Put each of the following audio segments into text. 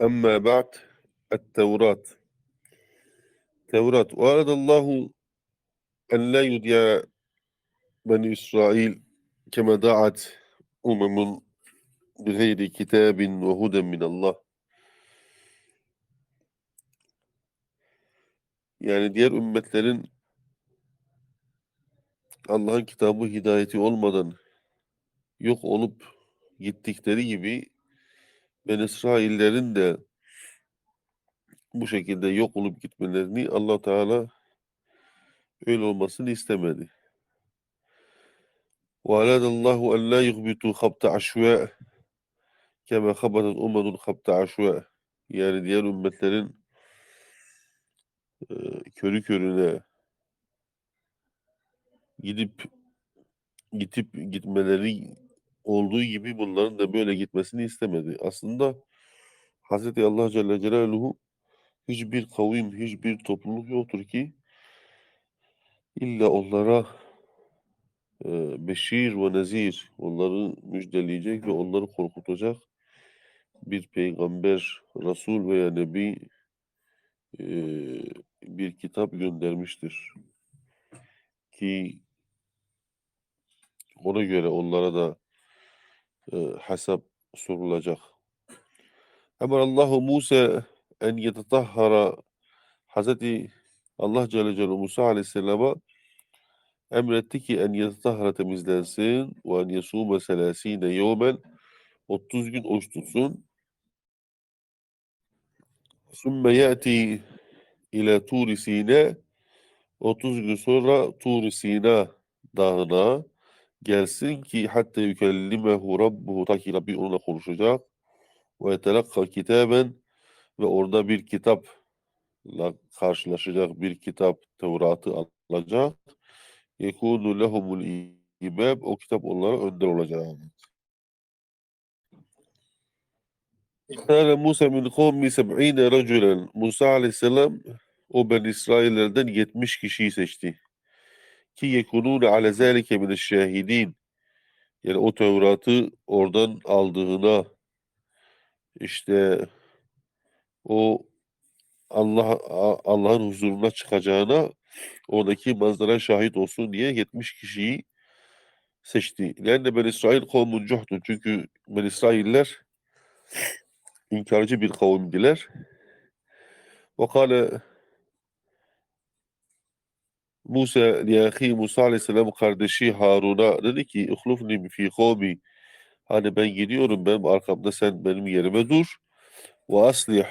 أما بعد التوراة Tevrat. وأراد الله أن لا يدعى بني إسرائيل كما دعت أمم بغير كتاب وهدى من الله. Yani diğer ümmetlerin Allah'ın kitabı hidayeti olmadan yok olup gittikleri gibi Ben İsraillerin de bu şekilde yok olup gitmelerini Allah Teala öyle olmasını istemedi. وأراد الله أن لا يغبطوا خبط عشواء كما خبطت أمم خبط عشواء yani diğer ümmetlerin e, körü körüne gidip gitip gitmeleri olduğu gibi bunların da böyle gitmesini istemedi. Aslında Hz. Allah Celle Celaluhu hiçbir kavim, hiçbir topluluk yoktur ki illa onlara e, beşir ve nezir, onları müjdeleyecek ve onları korkutacak bir peygamber, Resul veya Nebi e, bir kitap göndermiştir. Ki ona göre onlara da hesap sorulacak. Allahu Musa en yetetahhara Hazreti Allah Celle Celaluhu Musa Aleyhisselam'a emretti ki en yetetahhara temizlensin ve en yasume selasine yevmen 30 gün oruç tutsun. Sümme ya'ti ila Tur Sina 30 gün sonra Tur Sina dağına gelsin ki hatta yükellimehu rabbuhu ta ki Rabbi onunla konuşacak ve yetelakka kitaben ve orada bir kitapla karşılaşacak bir kitap Tevrat'ı alacak. Yekunu lehumul imam o kitap onlara önder olacak. Kâle Musa min kavmi seb'ine racülen. Musa aleyhisselam o ben İsraillerden 70 kişiyi seçti. Ki yekunûne ale zâlike mineşşâhidîn. Yani o Tevrat'ı oradan aldığına işte o Allah Allah'ın huzuruna çıkacağına oradaki manzara şahit olsun diye 70 kişiyi seçti. Yani Ben İsrail kavmun cuhdun. Çünkü Ben İsrailler inkarcı bir kavimdiler. Ve kâle Musa liyahi Musa aleyhisselam kardeşi Harun'a dedi ki uhlufni fi kavmi hani ben gidiyorum benim arkamda sen benim yerime dur ve aslih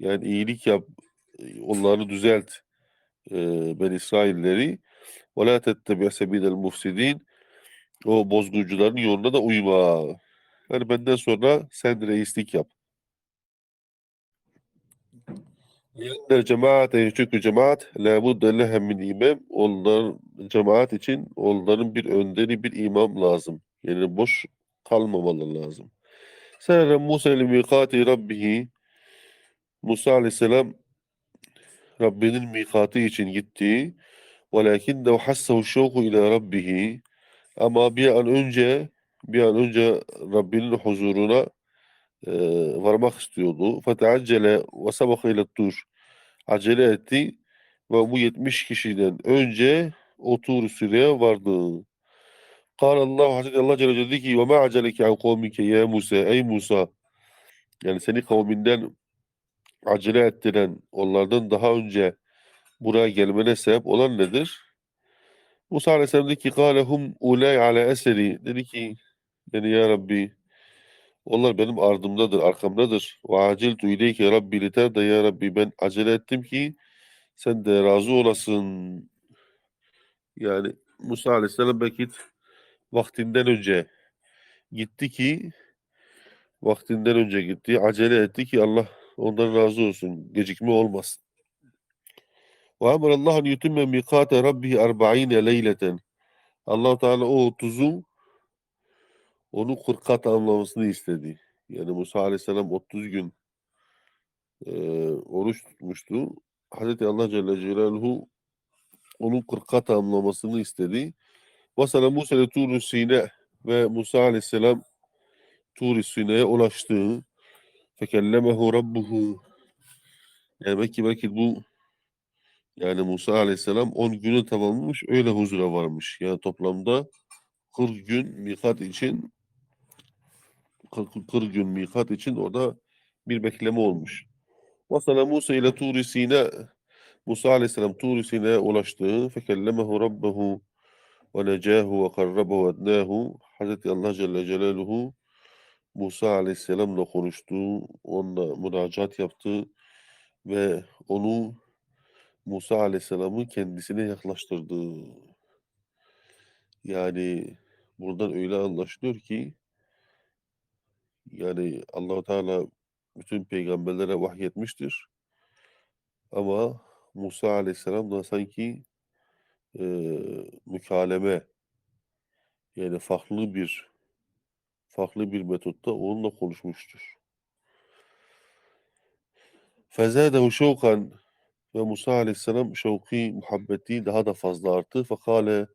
yani iyilik yap onları düzelt e, ben İsrailleri ve la tettebi sebidel mufsidin o bozguncuların yoluna da uyma. Yani benden sonra sen reislik yap. Lianne cemaate çünkü cemaat la budde lehem min imam onlar cemaat için onların bir önderi bir imam lazım. Yani boş kalmamalı lazım. Sere Musa ile mikati rabbihi Musa aleyhisselam Rabbinin mikatı için gitti. Velakinne hassehu şevku ile rabbihi ama bir an önce bir an önce Rabbinin huzuruna e, varmak istiyordu. Feteaccele ve sabaka ile tur. Acele etti ve bu 70 kişiden önce o tur süreye vardı. Kâle Allah Hazreti Allah Celle dedi ki ve ma aceleke an kavmike ya Musa ey Musa yani seni kavminden acele ettiren onlardan daha önce buraya gelmene sebep olan nedir? Musa Aleyhisselam dedi ki kâle hum ulay ala eseri dedi ki yani ya Rabbi onlar benim ardımdadır, arkamdadır. Ve aciltu ileyke Rabbi liter de ya Rabbi ben acele ettim ki sen de razı olasın. Yani Musa Aleyhisselam belki vaktinden önce gitti ki vaktinden önce gitti, acele etti ki Allah ondan razı olsun, gecikme olmasın. Ve emrallahu en yutimme mikate rabbihi erba'ine leyleten. allah Teala o 30'u onu 40'a tamamlamasını istedi. Yani Musa Aleyhisselam 30 gün e, oruç tutmuştu. Hazreti Allah Celle Celaluhu onun 40'a tamamlamasını istedi. Vasala Musa ile Tur Sine ve Musa Aleyhisselam Tur Sine'ye ulaştı. Fekellemehu rabbuhu. Yani belki belki bu yani Musa aleyhisselam 10 günü tamamlamış öyle huzura varmış. Yani toplamda 40 gün mikat için 40, 40 gün mikat için orada bir bekleme olmuş. Vasala Musa ile Tur-i Sina Musa aleyhisselam Tur-i Sina'ya ulaştı. Fekellemehu rabbehu ve necahu ve karrabehu ednahu. Hazreti Allah Celle Celaluhu Musa aleyhisselamla konuştu. Onunla müracaat yaptı ve onu Musa aleyhisselamı kendisine yaklaştırdı. Yani buradan öyle anlaşılıyor ki yani Allahu Teala bütün peygamberlere vahyetmiştir. Ama Musa aleyhisselam da sanki e, mükaleme yani farklı bir farklı bir metotta onunla konuşmuştur. Fezadehu şevkan ve Musa aleyhisselam şevki muhabbeti daha da fazla arttı. Fakale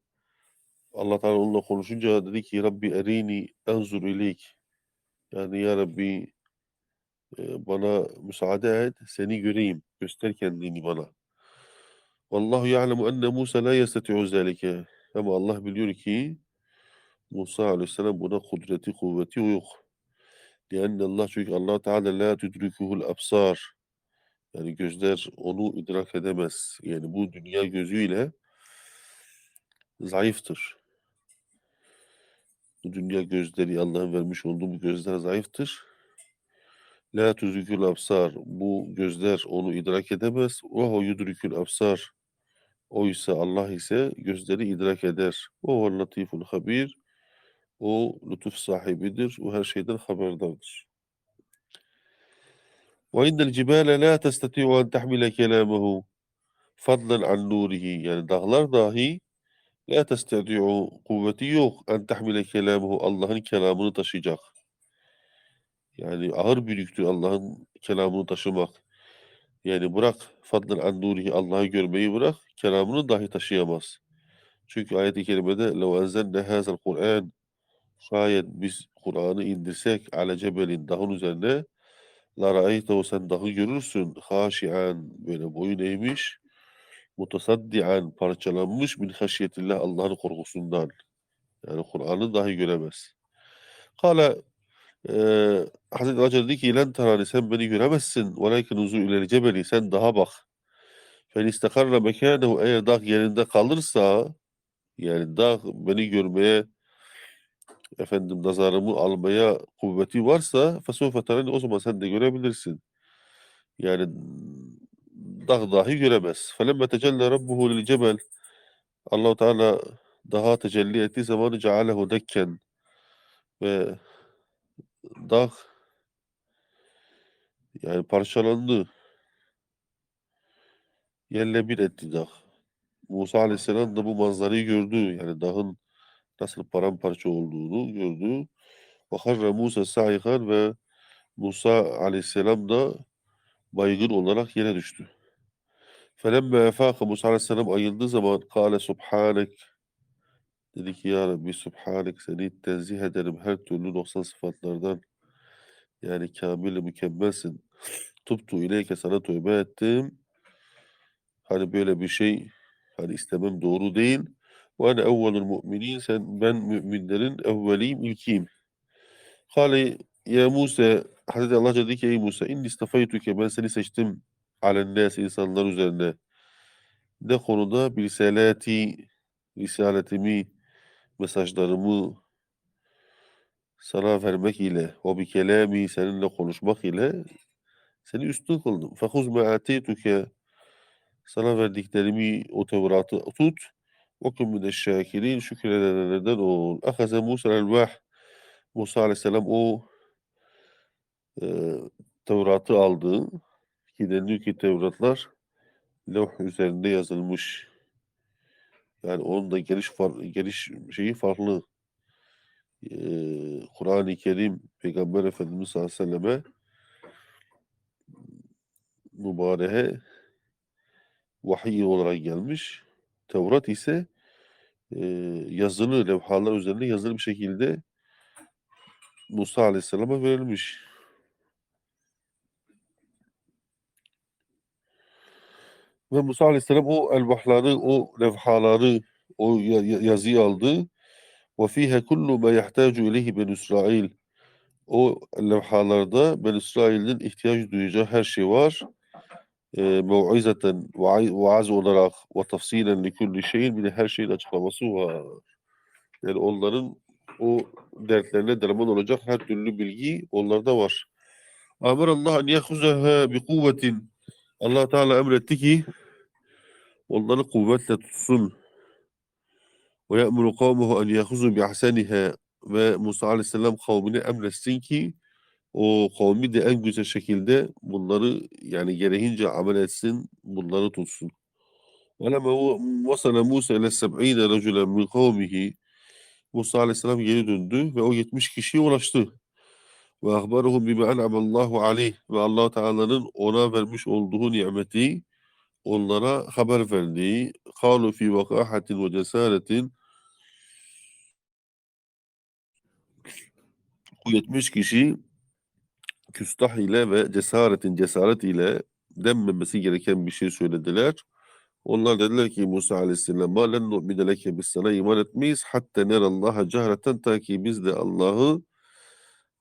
Allah Teala onunla konuşunca dedi ki Rabbi erini enzur ileyk yani ya Rabbi e, bana müsaade et seni göreyim göster kendini bana. Vallahu ya'lemu enne Musa la yesteti'u zalike ama Allah biliyor ki Musa aleyhisselam buna kudreti kuvveti yok. Lianne Allah çünkü Allah Teala la tudrikuhul absar yani gözler onu idrak edemez. Yani bu dünya gözüyle zayıftır. Bu dünya gözleri Allah'ın vermiş olduğu bu gözler zayıftır. La tuzikül absar. Bu gözler onu idrak edemez. Ve o yudrikül absar. Oysa Allah ise gözleri idrak eder. O ve latiful habir. O lütuf sahibidir. O her şeyden haberdardır. Ve innel cibale la testati'u en tahmile kelamahu fadlan an nurihi. Yani dağlar dahi la testati'u kuvveti yok en tahmile kelamahu Allah'ın kelamını taşıyacak. Yani ağır bir yüktür Allah'ın kelamını taşımak. Yani bırak fadlan an nurihi Allah'ı görmeyi bırak kelamını dahi taşıyamaz. Çünkü ayet-i kerimede لَوْ اَنْزَلْنَا هَذَا الْقُرْآنِ Şayet biz Kur'an'ı indirsek ale cebelin dağın üzerine la ra'aytehu sen dağı görürsün haşian böyle boyun eğmiş mutasaddian parçalanmış min haşiyetillah Allah'ın korkusundan. Yani Kur'an'ı dahi göremez. Kale ee, Hazreti Allah dedi ki len tarani sen beni göremezsin. Velakin uzu ileri cebeli sen daha bak. Fen istakarra mekânehu eğer dağ yerinde kalırsa yani dağ beni görmeye efendim nazarımı almaya kuvveti varsa fesûfe tarani o zaman sen de görebilirsin. Yani dağ dahi göremez. Tecelle rabbuhu lil cebel Allah Teala daha tecelli ettiği zaman cealehu dekken ve dağ yani parçalandı. Yerle bir etti dağ. Musa aleyhisselam da bu manzarayı gördü. Yani dağın nasıl paramparça olduğunu gördü. Vakarra Musa sa'ikan ve Musa aleyhisselam da baygın olarak yere düştü. Felemme efâke Musa aleyhisselam ayıldığı zaman kâle subhanek dedi ki ya Rabbi subhanek seni tenzih ederim her türlü noksan sıfatlardan. Yani kamil mükemmelsin. Tuptu ileyke sana tövbe ettim. Hani böyle bir şey hani istemem doğru değil. Ve ene evvelul mu'minin sen ben müminlerin evveliyim ilkiyim. Kale ya Musa Hazreti Allah dedi ki ey Musa inni istafaytuke ben seni seçtim alen nas insanlar üzerine. Ne konuda bir risaleti risaletimi mesajlarımı sana vermek ile o bir kelami seninle konuşmak ile seni üstün kıldım. Fehuz me ateytuke sana verdiklerimi o Tevrat'ı tut. O kun mine şakirin şükredenlerden ol. Akaze Musa el-Vah Musa aleyhisselam o e, Tevrat'ı aldı. Ki deniliyor ki Tevratlar levh üzerinde yazılmış. Yani onun da geliş, geliş şeyi farklı. Ee, Kur'an-ı Kerim Peygamber Efendimiz sallallahu aleyhi ve selleme mübareğe vahiy olarak gelmiş. Tevrat ise e, yazılı levhalar üzerinde yazılı bir şekilde Musa Aleyhisselam'a verilmiş. Ve Musa Aleyhisselam o elvahları, o levhaları, o ya- ya- yazıyı aldı. Ve fiha kullu ma yahtacu ileyhi ben İsrail. O levhalarda Ben İsrail'in ihtiyaç duyacağı her şey var. E, mev'izeten vaaz olarak ve tafsilen li kulli şeyin bir de her şeyin açıklaması var. Yani onların o dertlerine derman olacak her türlü bilgi onlarda var. Amr Allah en yahuzaha bi kuvvetin. Allah Teala emretti ki onları kuvvetle tutsun. Ve ye'muru kavmuhu en yahuzu bi ahseniha. Ve Musa Aleyhisselam kavmine emretsin ki o kavmi de en güzel şekilde bunları yani gereğince amel etsin, bunları tutsun. وَلَمَا وَصَلَ مُوسَى إِلَى السَّبْعِينَ رَجُلًا مِنْ قَوْمِهِ Musa Aleyhisselam geri döndü ve o 70 kişiye ulaştı. Ve ahbarahum bima en'ama Allahu aleyh ve Allah Teala'nın ona vermiş olduğu nimeti onlara haber verdi. Kalu fi vakahatin ve cesaretin bu 70 kişi küstah ile ve cesaretin cesaret ile denmemesi gereken bir şey söylediler. Onlar dediler ki Musa Aleyhisselam'a len nu'mine leke biz sana iman etmeyiz hatta nerallaha cehreten ta ki biz de Allah'ı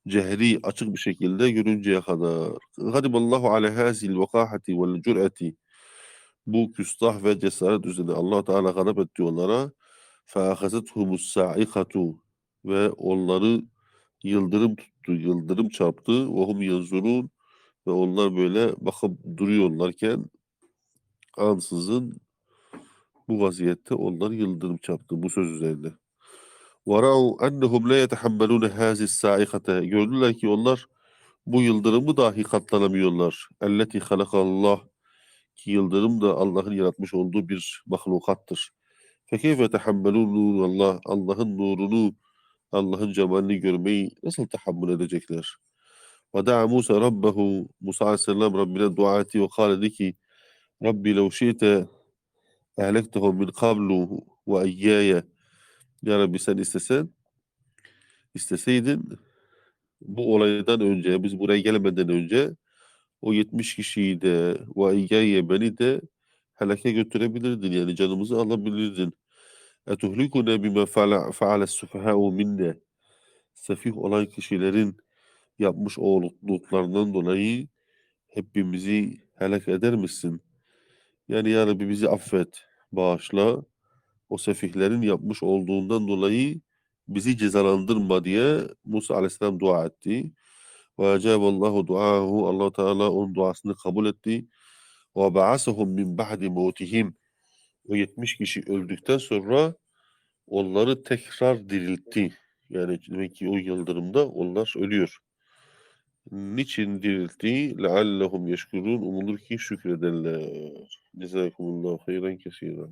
cehri açık bir şekilde görünceye kadar. Gadiballahu ala hazil vakahati vel cür'eti bu küstah ve cesaret üzerine Allah Teala gadap etti onlara. Fâhazethumus sa'ikatu ve onları yıldırım tuttu, yıldırım çarptı. Ve hum yanzurun ve onlar böyle bakıp duruyorlarken ansızın bu vaziyette onları yıldırım çarptı bu söz üzerine. وَرَعُوا اَنَّهُمْ لَا يَتَحَمَّلُونَ هَذِي السَّائِقَةَ Gördüler ki onlar bu yıldırımı dahi katlanamıyorlar. اَلَّتِي خَلَقَ اللّٰهِ ki yıldırım da Allah'ın yaratmış olduğu bir mahlukattır. Fekeyfe tehammelun Allah Allah'ın nurunu, Allah'ın cemalini görmeyi nasıl tahammül edecekler? Ve da'a Musa Rabbehu, Musa Aleyhisselam Rabbine dua etti ve kâle ki, Rabbi lev şi'te ehlektehum min kablu ve eyyâye. Ya Rabbi sen istesen, isteseydin bu olaydan önce, biz buraya gelmeden önce o 70 kişiyi de ve iyyâye beni de helake götürebilirdin yani canımızı alabilirdin. Etuhlikuna bima faale sufaha'u minne sefih olan kişilerin yapmış olduklarından dolayı hepimizi helak eder misin? Yani ya Rabbi bizi affet, bağışla. O sefihlerin yapmış olduğundan dolayı bizi cezalandırma diye Musa Aleyhisselam dua etti. Ve Allahu duahu Allah Teala onun duasını kabul etti. Ve ba'asahum min ba'di mevtihim. O 70 kişi öldükten sonra onları tekrar diriltti. Yani demek ki o yıldırımda onlar ölüyor. Niçin diriltti? لَعَلَّهُمْ يَشْكُرُونَ Umulur ki şükrederler. Cezakumullahu hayran kesiren.